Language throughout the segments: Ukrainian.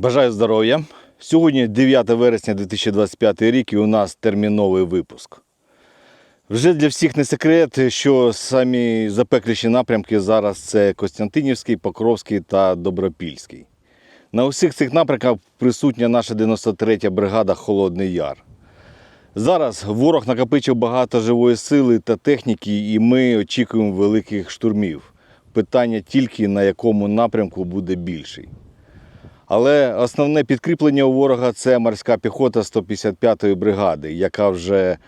Бажаю здоров'я. Сьогодні 9 вересня 2025 рік і у нас терміновий випуск. Вже для всіх не секрет, що самі запекліші напрямки зараз це Костянтинівський, Покровський та Добропільський. На усіх цих напрямках присутня наша 93-я бригада Холодний Яр. Зараз ворог накопичив багато живої сили та техніки, і ми очікуємо великих штурмів. Питання тільки на якому напрямку буде більший. Але основне підкріплення у ворога це морська піхота 155-ї бригади, яка вже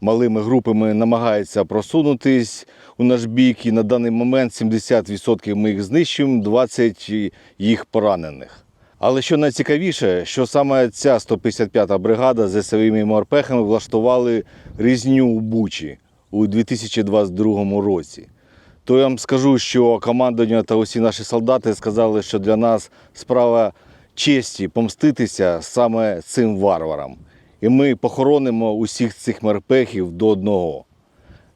малими групами намагається просунутись у наш бік. І на даний момент 70% ми їх знищуємо, 20% їх поранених. Але що найцікавіше, що саме ця 155-та бригада зі своїми морпехами влаштували різню у Бучі у 2022 році. То я вам скажу, що командування та усі наші солдати сказали, що для нас справа честі помститися саме цим варварам. І ми похоронимо усіх цих морпехів до одного.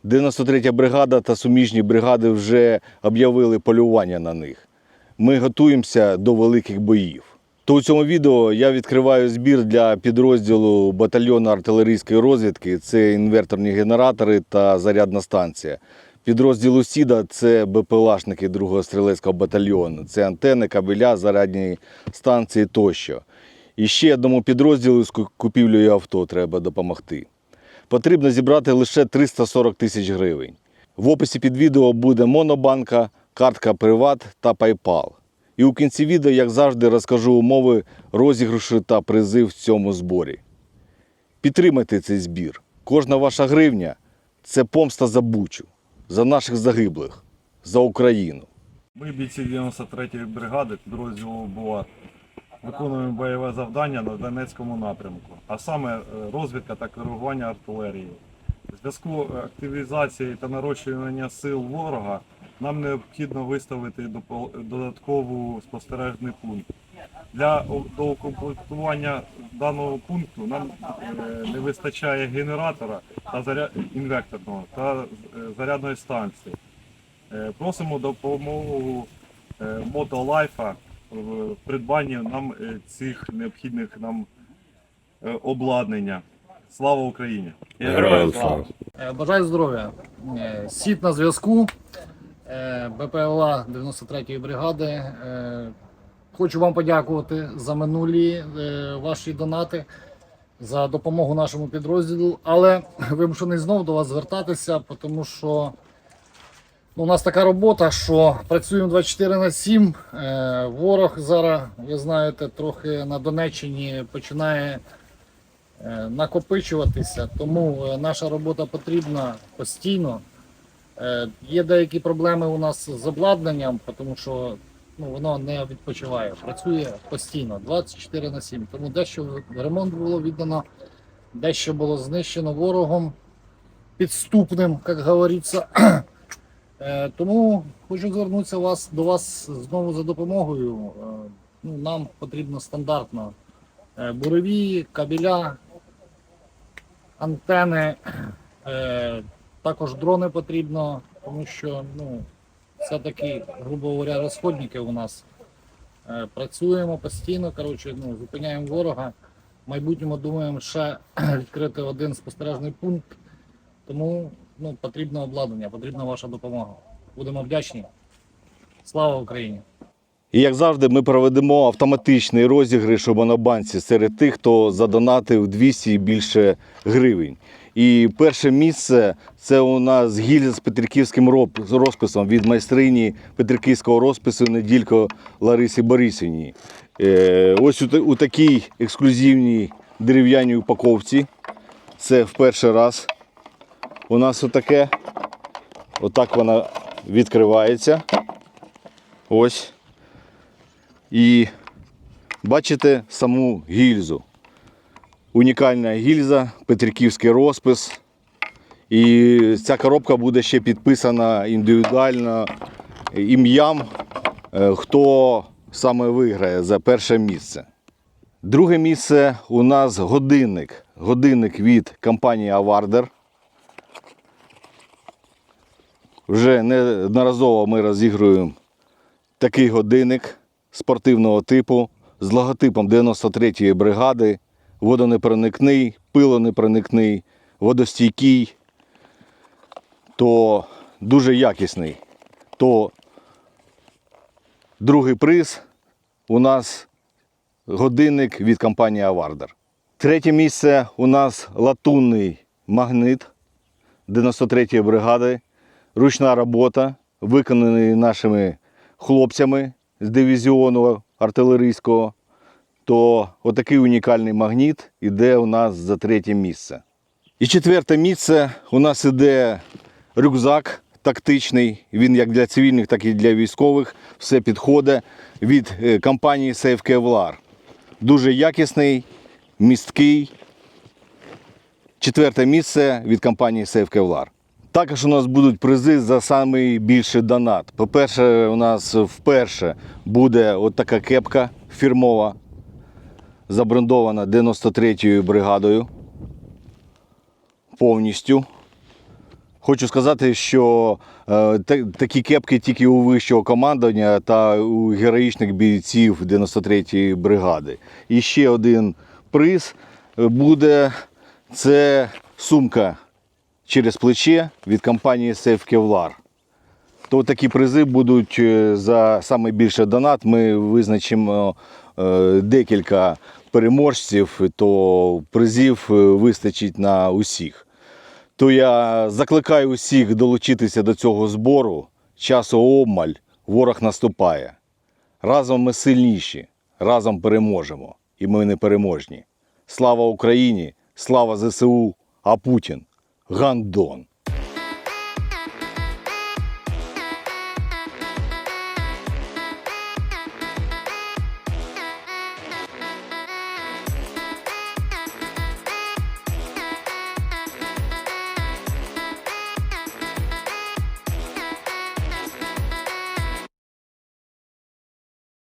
93-я бригада та суміжні бригади вже об'явили полювання на них. Ми готуємося до великих боїв. То у цьому відео я відкриваю збір для підрозділу батальйону артилерійської розвідки. Це інверторні генератори та зарядна станція. Підрозділ Сіда це БПЛАшники 2-го стрілецького батальйону. Це антени, кабеля, зарядні станції тощо. І ще одному підрозділу з купівлею авто треба допомогти. Потрібно зібрати лише 340 тисяч гривень. В описі під відео буде монобанка, картка Приват та PayPal. І у кінці відео, як завжди, розкажу умови розіграшу та призи в цьому зборі. Підтримайте цей збір. Кожна ваша гривня це помста за Бучу, за наших загиблих, за Україну. Ми бійці 93-ї бригади підрозділу БУА виконуємо бойове завдання на Донецькому напрямку, а саме е, розвідка та керування артилерією. В зв'язку активізації та нарощування сил ворога нам необхідно виставити додаткову спостережний пункт. Для доукомплектування даного пункту нам е, не вистачає генератора та заря... інвекторного та е, зарядної станції. Е, Просимо допомогу Мотолайфа в придбанні нам цих необхідних нам обладнання. Слава Україні! Героям слава! Бажаю здоров'я. Сіт на зв'язку. БПЛА 93-ї бригади. Хочу вам подякувати за минулі е, ваші донати, за допомогу нашому підрозділу. Але вимушений знову до вас звертатися, тому що ну, у нас така робота, що працюємо 24 на 7. Е, Ворог зараз, ви знаєте, трохи на Донеччині починає е, накопичуватися, тому наша робота потрібна постійно. Є деякі проблеми у нас з обладнанням, тому що ну, воно не відпочиває, працює постійно, 24 на 7. Тому дещо ремонт було віддано, дещо було знищено ворогом підступним, як говориться. Е, Тому хочу звернутися вас, до вас знову за допомогою. Е, Ну, нам потрібно стандартно е, бурові, кабеля, антени, також дрони потрібно, тому що ну, все-таки, грубо говоря, розходники у нас. Е, працюємо постійно, коротше, ну, зупиняємо ворога. В майбутньому думаємо ще відкрити один спостережний пункт. Тому ну, потрібно обладнання, потрібна ваша допомога. Будемо вдячні. Слава Україні! І як завжди, ми проведемо автоматичний розіграш у монобанці серед тих, хто задонатив 200 і більше гривень. І перше місце це у нас гільза з петриківським розписом від майстрині петриківського розпису Неділько Ларисі Борисівні. Е, ось у, такій ексклюзивній дерев'яній упаковці. Це в перший раз. У нас отаке. Отак вона відкривається. Ось. І бачите саму гільзу. Унікальна гільза, петриківський розпис. І ця коробка буде ще підписана індивідуально ім'ям, е, хто саме виграє за перше місце. Друге місце у нас годинник. Годинник від компанії Авардер. Вже неодноразово ми розігруємо такий годинник спортивного типу з логотипом 93-ї бригади, водонепроникний, пилонепроникний, водостійкий, то дуже якісний. То другий приз у нас годинник від компанії Авардер. Третє місце у нас латунний магнит 93-ї бригади. Ручна робота, виконаний нашими хлопцями з дивізіону артилерійського. То отакий унікальний магніт іде у нас за третє місце. І четверте місце у нас іде рюкзак тактичний. Він як для цивільних, так і для військових. Все підходить від е, компанії Safe Kevlar. Дуже якісний, місткий. Четверте місце від компанії Safe Kevlar. Також у нас будуть призи за найбільший донат. По-перше, у нас вперше буде от така кепка фірмова, забрендована 93-ю бригадою. Повністю. Хочу сказати, що е, такі кепки тільки у вищого командування та у героїчних бійців 93-ї бригади. І ще один приз буде це сумка через плече від компанії Safe Kevlar. То такі призи будуть е, за найбільший донат. Ми визначимо е, декілька переможців, то призів е, вистачить на усіх. То я закликаю усіх долучитися до цього збору. Часу обмаль, ворог наступає. Разом ми сильніші, разом переможемо. І ми непереможні. Слава Україні! Слава ЗСУ! А Путін гандон!